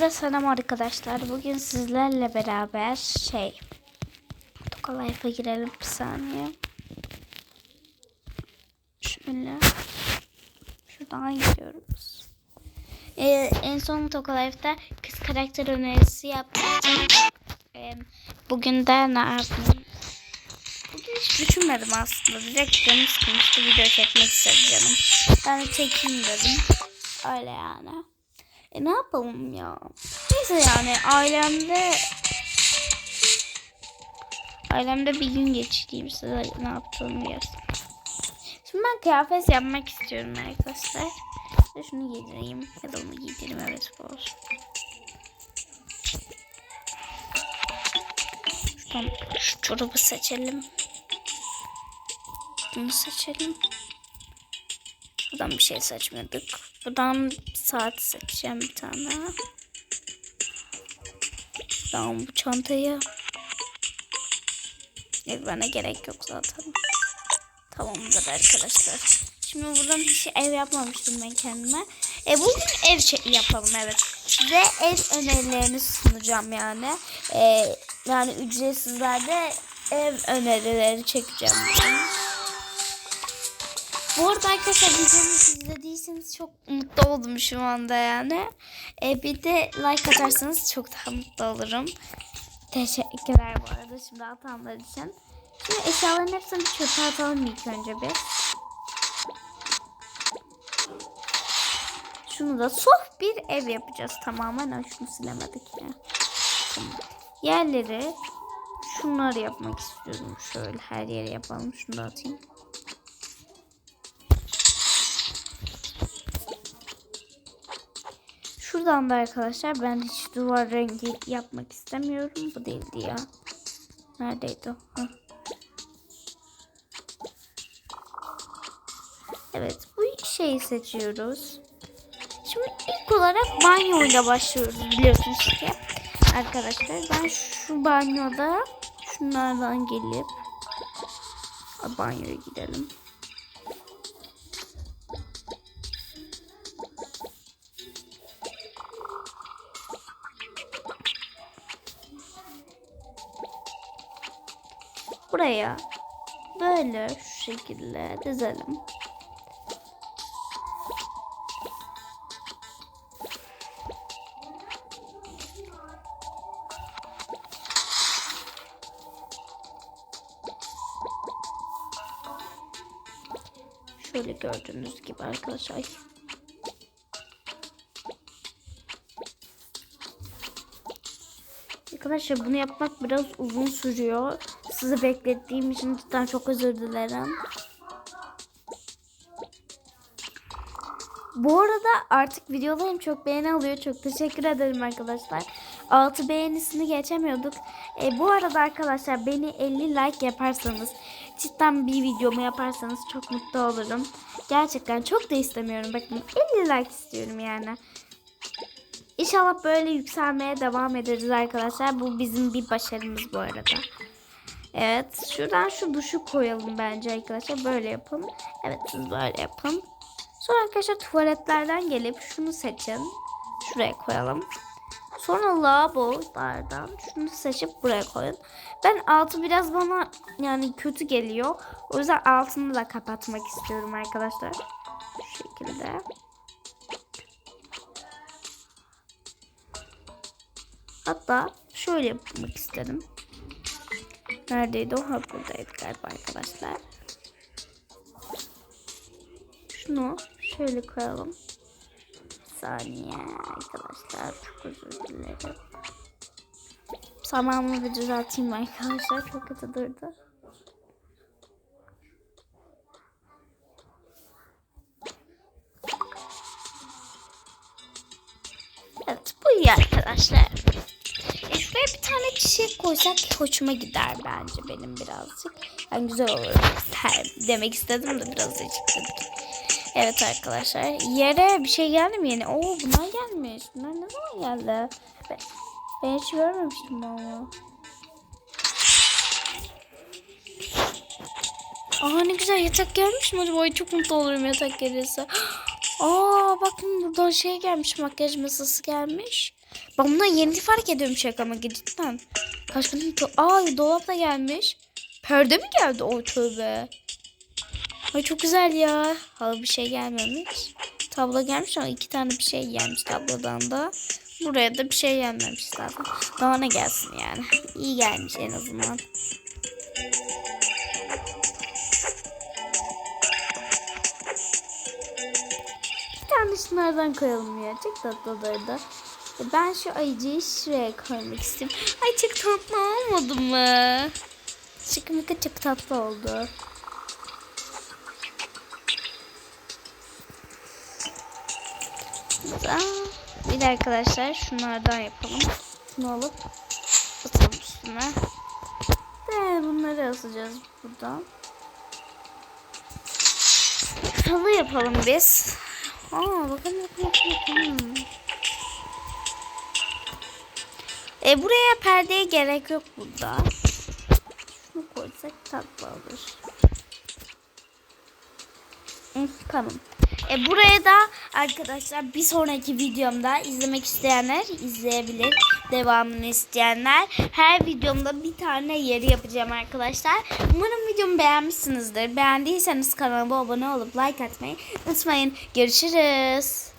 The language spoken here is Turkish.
Hepinize selam arkadaşlar. Bugün sizlerle beraber şey Toka Life'a girelim bir saniye. Şöyle. Şuradan gidiyoruz. Ee, en son Toka Life'da kız karakter önerisi yapmıştım. Ee, bugün de ne yapayım? Bugün hiç düşünmedim aslında. Direkt canım sıkılmıştı. Video çekmek istedim canım. Ben de çekeyim dedim. Öyle yani. E ne yapalım ya? Neyse yani ailemde ailemde bir gün geçireyim size ne yaptığımı göstereyim. Şimdi ben kıyafet yapmak istiyorum arkadaşlar. Ve şunu giydireyim. Ya da onu giydireyim evet bu olsun. Şuradan şu çorabı seçelim. Bunu seçelim. Buradan bir şey seçmedik. Buradan saat seçeceğim bir tane. Buradan bu çantayı. Ev gerek yok zaten. Tamamdır arkadaşlar. Şimdi buradan hiç ev yapmamıştım ben kendime. E bugün ev şey yapalım evet. Size ev önerilerini sunacağım yani. E, yani ücretsizlerde ev önerileri çekeceğim. Bugün. Bu arada arkadaşlar videomu izlediyseniz çok mutlu oldum şu anda yani. E, bir de like atarsanız çok daha mutlu olurum. Teşekkürler bu arada şimdi atanlar için. Şimdi eşyaların hepsini çöpe atalım ilk önce bir. Şunu da sof bir ev yapacağız tamamen. Ay, şunu silemedik ya. Tamam. Yerleri şunları yapmak istiyorum. Şöyle her yere yapalım. Şunu da atayım. Şuradan da arkadaşlar ben hiç duvar rengi yapmak istemiyorum. Bu değildi ya. Neredeydi o? Hah. Evet bu şeyi seçiyoruz. Şimdi ilk olarak banyoyla başlıyoruz biliyorsunuz ki. Arkadaşlar ben şu banyoda şunlardan gelip banyoya gidelim. Buraya böyle şu şekilde dizelim. Şöyle gördüğünüz gibi arkadaşlar. Arkadaşlar bunu yapmak biraz uzun sürüyor. Sizi beklettiğim için cidden çok özür dilerim. Bu arada artık videolarım çok beğeni alıyor. Çok teşekkür ederim arkadaşlar. 6 beğenisini geçemiyorduk. E, bu arada arkadaşlar beni 50 like yaparsanız cidden bir videomu yaparsanız çok mutlu olurum. Gerçekten çok da istemiyorum. Bakın 50 like istiyorum yani. İnşallah böyle yükselmeye devam ederiz arkadaşlar. Bu bizim bir başarımız bu arada. Evet. Şuradan şu duşu koyalım bence arkadaşlar. Böyle yapın. Evet siz böyle yapın. Sonra arkadaşlar tuvaletlerden gelip şunu seçin. Şuraya koyalım. Sonra lavabolardan şunu seçip buraya koyun. Ben altı biraz bana yani kötü geliyor. O yüzden altını da kapatmak istiyorum arkadaşlar. Şu şekilde. Hatta şöyle yapmak istedim. Neredeydi o? Ha buradaydı galiba arkadaşlar. Şunu şöyle koyalım. Saniye arkadaşlar. Çok özür dilerim. Tamamını bir düzelteyim arkadaşlar. Çok kötü durdu. Koysak hoşuma gider bence benim birazcık. Yani güzel olur. Demek istedim de biraz dedik. Evet arkadaşlar. Yere bir şey geldi mi yine? Oo bunlar gelmiş. Bunlar ne zaman geldi? Ben, ben hiç görmemiştim onu. Aa ne güzel yatak gelmiş mi acaba? Ay, çok mutlu olurum yatak gelirse. Aa bakın buradan şey gelmiş makyaj masası gelmiş. Ben bundan yeni fark ediyorum şaka mı cidden. Kaç to- Aa dolap da gelmiş. Perde mi geldi o tövbe. Ay çok güzel ya. Halı bir şey gelmemiş. Tablo gelmiş ama iki tane bir şey gelmiş tablodan da. Buraya da bir şey gelmemiş zaten. Daha ne gelsin yani. İyi gelmiş en azından. Bir tane şunlardan koyalım ya. Çok tatlı durdu. Ben şu ayıcıyı şuraya koymak istiyorum. Ay çok tatlı olmadı mı? Şıkı mıkı çok tatlı oldu. Bir de arkadaşlar şunlardan yapalım. Şunu alıp atalım üstüne. Ve bunları asacağız buradan. Halı yapalım biz. Aa bakın bakın. bakın. E buraya perdeye gerek yok burada. Şunu koysak tatlı olur. Hı. E buraya da arkadaşlar bir sonraki videomda izlemek isteyenler izleyebilir. Devamını isteyenler her videomda bir tane yeri yapacağım arkadaşlar. Umarım videomu beğenmişsinizdir. Beğendiyseniz kanalıma abone olup like atmayı unutmayın. Görüşürüz.